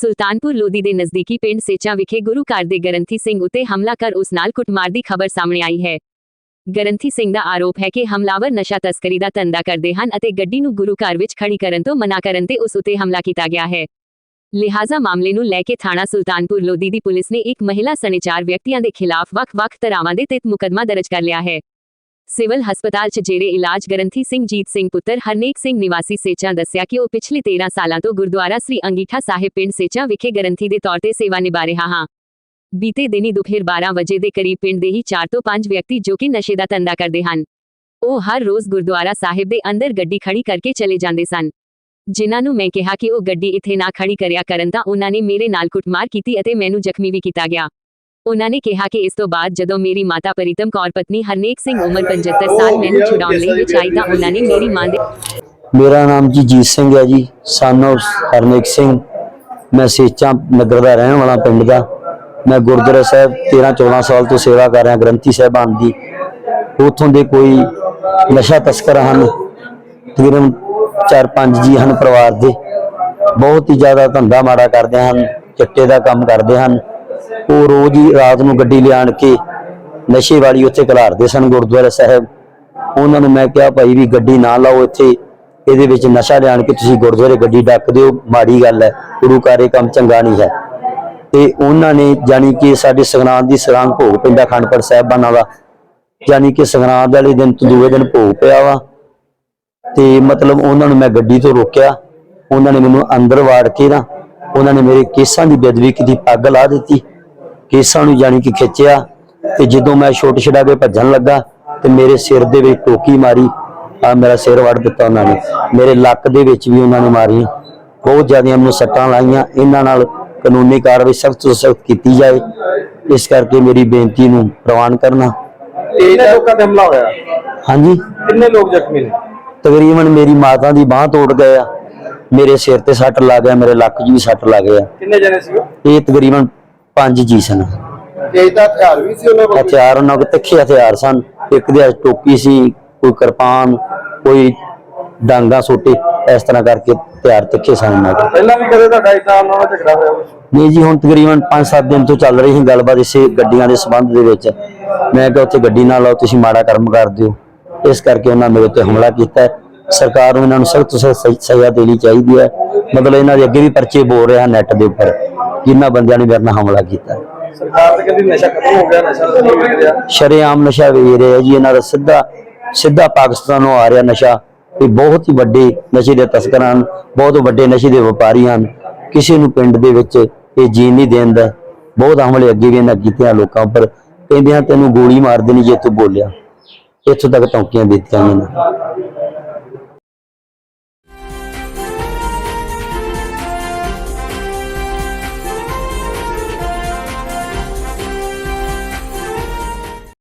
ਸੁਲਤਾਨਪੁਰ ਲੋਧੀ ਦੇ ਨਜ਼ਦੀਕੀ ਪਿੰਡ ਸੇਚਾ ਵਿਖੇ ਗੁਰੂ ਘਰ ਦੇ ਗਰੰਥੀ ਸਿੰਘ ਉਤੇ ਹਮਲਾ ਕਰ ਉਸ ਨਾਲ ਕੁੱਟਮਾਰ ਦੀ ਖਬਰ ਸਾਹਮਣੇ ਆਈ ਹੈ। ਗਰੰਥੀ ਸਿੰਘ ਦਾ ਆਰੋਪ ਹੈ ਕਿ ਹਮਲਾਵਰ ਨਸ਼ਾ ਤਸਕਰੀ ਦਾ ਧੰਦਾ ਕਰਦੇ ਹਨ ਅਤੇ ਗੱਡੀ ਨੂੰ ਗੁਰੂ ਘਰ ਵਿੱਚ ਖੜੀ ਕਰਨ ਤੋਂ ਮਨਾ ਕਰਨ ਤੇ ਉਸ ਉਤੇ ਹਮਲਾ ਕੀਤਾ ਗਿਆ ਹੈ। ਲਿਹਾਜ਼ਾ ਮਾਮਲੇ ਨੂੰ ਲੈ ਕੇ ਥਾਣਾ ਸੁਲਤਾਨਪੁਰ ਲੋਧੀ ਦੀ ਪੁਲਿਸ ਨੇ ਇੱਕ ਮਹਿਲਾ ਸਣੇ ਚਾਰ ਵਿਅਕਤੀਆਂ ਦੇ ਖਿਲਾਫ ਵੱਖ-ਵੱਖ ਧਾਰਾਵਾਂ ਦੇ ਤਹਿਤ ਮੁਕੱਦਮਾ ਦਰਜ ਕਰ ਲਿਆ ਹੈ। ਸਿਵਲ ਹਸਪਤਾਲ 'ਚ ਜਿਹੜੇ ਇਲਾਜ ਗਰੰਥੀ ਸਿੰਘ ਜੀਤ ਸਿੰਘ ਪੁੱਤਰ ਹਰਨੇਕ ਸਿੰਘ ਨਿਵਾਸੀ ਸੇਚਾ ਦੱਸਿਆ ਕਿ ਉਹ ਪਿਛਲੇ 13 ਸਾਲਾਂ ਤੋਂ ਗੁਰਦੁਆਰਾ ਸ੍ਰੀ ਅੰਗੀਠਾ ਸਾਹਿਬ ਪਿੰਡ ਸੇਚਾ ਵਿਖੇ ਗਰੰਥੀ ਦੇ ਤੌਰ ਤੇ ਸੇਵਾ ਨਿਭਾ ਰਿਹਾ ਹਾਂ। ਬੀਤੇ ਦਿਨੀ ਦੁਪਹਿਰ 12 ਵਜੇ ਦੇ ਕਰੀਬ ਪਿੰਡ ਦੇ ਹੀ 4 ਤੋਂ 5 ਵਿਅਕਤੀ ਜੋ ਕਿ ਨਸ਼ੇ ਦਾ ਧੰਦਾ ਕਰਦੇ ਹਨ। ਉਹ ਹਰ ਰੋਜ਼ ਗੁਰਦੁਆਰਾ ਸਾਹਿਬ ਦੇ ਅੰਦਰ ਗੱਡੀ ਖੜੀ ਕਰਕੇ ਚਲੇ ਜਾਂਦੇ ਸਨ। ਜਿਨ੍ਹਾਂ ਨੂੰ ਮੈਂ ਕਿਹਾ ਕਿ ਉਹ ਗੱਡੀ ਇੱਥੇ ਨਾ ਖੜੀ ਕਰਿਆ ਕਰਨ ਤਾਂ ਉਹਨਾਂ ਨੇ ਮੇਰੇ ਨਾਲ ਕੁੱਟਮਾਰ ਕੀਤੀ ਅਤੇ ਮੈਨੂੰ ਜ਼ਖਮੀ ਵੀ ਕੀਤਾ ਗਿਆ। ਉਹਨਾਂ ਨੇ ਕਿਹਾ ਕਿ ਇਸ ਤੋਂ ਬਾਅਦ ਜਦੋਂ ਮੇਰੀ ਮਾਤਾ ਪ੍ਰੀਤਮ ਕੌਰ ਪਤਨੀ ਹਰਨੇਕ ਸਿੰਘ ਉਮਰ 75 ਸਾਲ ਮੈਨੂੰ ਛੁਡਾਉਣ ਲਈ ਵਿੱਚ ਆਈ ਤਾਂ ਉਹਨਾਂ ਨੇ ਮੇਰੀ ਮਾਂ ਦੇ ਮੇਰਾ ਨਾਮ ਜੀ ਜੀਤ ਸਿੰਘ ਹੈ ਜੀ son of ਹਰਨੇਕ ਸਿੰਘ। ਮੈਂ ਸੇਚਾਂ ਨਗਰ ਦਾ ਰਹਿਣ ਵਾਲਾ ਪਿੰਡ ਦਾ। ਮੈਂ ਗੁਰਦੁਆਰਾ ਸਾਹਿਬ 13 14 ਸਾਲ ਤੋਂ ਸੇਵਾ ਕਰ ਰਿਹਾ ਗ੍ਰੰਥੀ ਸਾਹਿਬਾਨ ਦੀ। ਉਥੋਂ ਦੇ ਕੋਈ ਨਸ਼ਾ ਤਸਕਰ ਹਨ ਤਕਰੀਬਨ 4-5 ਜੀ ਹਨ ਪਰਿਵਾਰ ਦੇ। ਬਹੁਤ ਹੀ ਜ਼ਿਆਦਾ ਧੰਦਾ ਮਾੜਾ ਕਰਦੇ ਹਨ ਚਿੱਟੇ ਦਾ ਕੰਮ ਕਰਦੇ ਹਨ। ਉਹ ਰੋਜ਼ ਹੀ ਰਾਤ ਨੂੰ ਗੱਡੀ ਲਿਆਣ ਕੇ ਨਸ਼ੇ ਵਾਲੀ ਉੱਥੇ ਘਲਾੜਦੇ ਸਨ, ਗੁਰਦੁਆਰਾ ਸਾਹਿਬ। ਉਹਨਾਂ ਨੂੰ ਮੈਂ ਕਿਹਾ, ਭਾਈ ਵੀ ਗੱਡੀ ਨਾ ਲਾਓ ਇੱਥੇ। ਇਹਦੇ ਵਿੱਚ ਨਸ਼ਾ ਲਿਆਣ ਕੇ ਤੁਸੀਂ ਗੁਰਦੁਆਰੇ ਗੱਡੀ ਡੱਕ ਦਿਓ। ਮਾੜੀ ਗੱਲ ਹੈ, ਗੁਰੂ ਘਰ ਕੰਮ ਚੰਗਾ ਨਹੀਂ ਹੈ। ਤੇ ਉਹਨਾਂ ਨੇ ਜਾਣੀ ਕਿ ਸਾਡੇ ਸੰਗਰਾਂਦ ਦੀ ਸੰਗਰਾਂਦ ਭੋਗ ਪਿੰਡਾ ਖੰਡਪੜ ਸਾਹਿਬਾਨਾਂ ਦਾ। ਜਾਣੀ ਕਿ ਸੰਗਰਾਂਦ ਵਾਲੇ ਦਿਨ ਤੋਂ ਦੂਏ ਦਿਨ ਭੋਗ ਪਿਆ ਵਾ। ਤੇ ਮਤਲਬ ਉਹਨਾਂ ਨੂੰ ਮੈਂ ਗੱਡੀ ਤੋਂ ਰੋਕਿਆ। ਉਹਨਾਂ ਨੇ ਮੈਨੂੰ ਅੰਦਰ ਵਾੜ ਕੇ ਨਾ, ਉਹਨਾਂ ਨੇ ਮੇਰੇ ਕੇਸਾਂ ਦੀ ਬੇਦਬੀ ਕੀਤੀ, ਪੱਗ ਲਾ ਦਿੱਤੀ। ਕੇਸਾਂ ਨੂੰ ਜਾਣੀ ਕਿ ਖਿੱਚਿਆ ਤੇ ਜਦੋਂ ਮੈਂ ਛੋਟ ਛਡਾ ਕੇ ਭੱਜਣ ਲੱਗਾ ਤੇ ਮੇਰੇ ਸਿਰ ਦੇ ਵਿੱਚ ਟੋਕੀ ਮਾਰੀ ਆ ਮੇਰਾ ਸਿਰ ਵੜ ਦਿੱਤਾ ਉਹਨਾਂ ਨੇ। ਮੇਰੇ ਲੱਕ ਦੇ ਵਿੱਚ ਵੀ ਉਹਨਾਂ ਨੇ ਮਾਰੀ। ਬਹੁਤ ਜ਼ਿਆਦੀਆਂ ਮੈਨੂੰ ਸੱਟਾਂ ਲਾਈਆਂ। ਇਹਨਾਂ ਨਾਲ ਕਾਨੂੰਨੀ ਕਾਰਵਾਈ ਸਖਤ ਤੋਂ ਸਖਤ ਕੀਤੀ ਜਾਏ। ਇਸ ਕਰਕੇ ਮੇਰੀ ਬੇਨਤੀ ਨੂੰ ਪ੍ਰਵਾਨ ਕਰਨਾ। ਕਿੰਨੇ ਲੋਕਾਂ ਤੇ ਹਮਲਾ ਹੋਇਆ? ਹਾਂਜੀ। ਕਿੰਨੇ ਲੋਕ ਜ਼ਖਮੀ ਨੇ? ਤਕਰੀਬਨ ਮੇਰੀ ਮਾਤਾ ਦੀ ਬਾਹ ਤੋੜ ਗਏ ਆ। ਮੇਰੇ ਸਿਰ ਤੇ ਸੱਟ ਲੱਗ ਗਿਆ ਮੇਰੇ ਲੱਕ 'ਚ ਵੀ ਸੱਟ ਲੱਗ ਗਿਆ। ਕਿੰਨੇ ਜਣੇ ਸੀ ਉਹ? ਇਹ ਤਕਰੀਬਨ ਪੰਜ ਜੀ ਸਨ। ਹਥਿਆਰ ਵੀ ਸੀ ਉਹਨਾਂ ਕੋਲ? ਹਥਿਆਰ ਉਹਨਾਂ ਕੋਲ ਤਿੱਖੇ ਹਥਿਆਰ ਸਨ। ਇੱਕ ਦੇ ਹੱਥ ਟੋਪੀ ਸੀ ਕੋਈ ਕਿਰਪਾਨ ਕੋਈ ਡਾਂਗਾ ਸੋਟੇ ਇਸ ਤਰ੍ਹਾਂ ਕਰਕੇ ਹਥਿਆਰ ਤਿੱਖੇ ਸਨ ਉਹਨਾਂ ਕੋਲ। ਪਹਿਲਾਂ ਵੀ ਕਦੇ ਤੁਹਾਡਾ ਇਦਾਂ ਉਹਨਾਂ ਨਾਲ ਝਗੜਾ ਹੋਇਆ ਕੁਛ? ਨਹੀਂ ਜੀ ਹੁਣ ਤਕਰੀਬਨ 5-7 ਦਿਨ ਤੋਂ ਚੱਲ ਰਹੀ ਸੀ ਗੱਲਬਾਤ ਇਸੇ ਗੱਡੀਆਂ ਦੇ ਸੰਬੰਧ ਦੇ ਵਿੱਚ। ਮੈਂ ਕਿਹਾ ਉੱਥੇ ਗੱਡੀ ਨਾ ਲਾਓ ਤੁਸੀਂ ਮਾੜਾ ਕਰਮ ਕਰ ਦਿਓ। ਇਸ ਕਰਕੇ ਉਹਨਾਂ ਮੇਰੇ ਉੱਤੇ ਹਮਲਾ ਕੀਤਾ। ਹੈ। ਸਰਕਾਰ ਨੂੰ ਇਹਨਾਂ ਨੂੰ ਸਖਤ ਤੋਂ ਸਖਤ ਸਜ਼ਾ ਦੇਣੀ ਚਾਹੀਦੀ ਹੈ। ਮਤਲਬ ਇਹਨਾਂ ਦੇ ਅੱਗੇ ਵੀ ਪਰਚੇ ਬੋਲ ਰਿਹਾ ਨੈਟ ਦੇ ਉੱਪਰ। ਜਿਨ੍ਹਾਂ ਬੰਦਿਆਂ ਨੇ ਮੇਰੇ ਨਾਲ ਹਮਲਾ ਕੀਤਾ। ਸਰਕਾਰ ਤੇ ਕਹਿੰਦੀ ਨਸ਼ਾ ਖਤਮ ਹੋ ਗਿਆ ਨਸ਼ਾ ਨਹੀਂ ਰਿਹਾ ਸ਼ਰੇਆਮ ਨਸ਼ਾ ਵੇਚ ਰਿਹਾ ਜੀ ਇਹਨਾਂ ਦਾ ਸਿੱਧਾ ਸਿੱਧਾ ਪਾਕਿਸਤਾਨੋਂ ਆ ਰਿਹਾ ਨਸ਼ਾ। ਇਹ ਬਹੁਤ ਹੀ ਵੱਡੇ ਨਸ਼ੇ ਦੇ ਤਸਕਰ ਹਨ ਬਹੁਤ ਵੱਡੇ ਨਸ਼ੇ ਦੇ ਵਪਾਰੀ ਹਨ। ਕਿਸੇ ਨੂੰ ਪਿੰਡ ਦੇ ਵਿੱਚ ਇਹ ਜੀਣ ਨਹੀਂ ਦੇਂਦਾ ਬਹੁਤ ਹਮਲੇ ਅੱਗੇ ਵੀ ਇਹਨਾਂ ਕੀਤੇ ਆ ਲੋਕਾਂ ਉੱਪਰ। ਕਹਿੰਦੇ ਆ ਤੈਨੂੰ ਗੋਲੀ ਮਾਰ ਦੇਣੀ ਜੇ ਤੂੰ ਬੋਲਿਆ। ਇੱਥੋਂ ਤੱਕ ਧਮਕੀਆਂ ਦਿੱਤੀਆਂ ਇਹਨਾਂ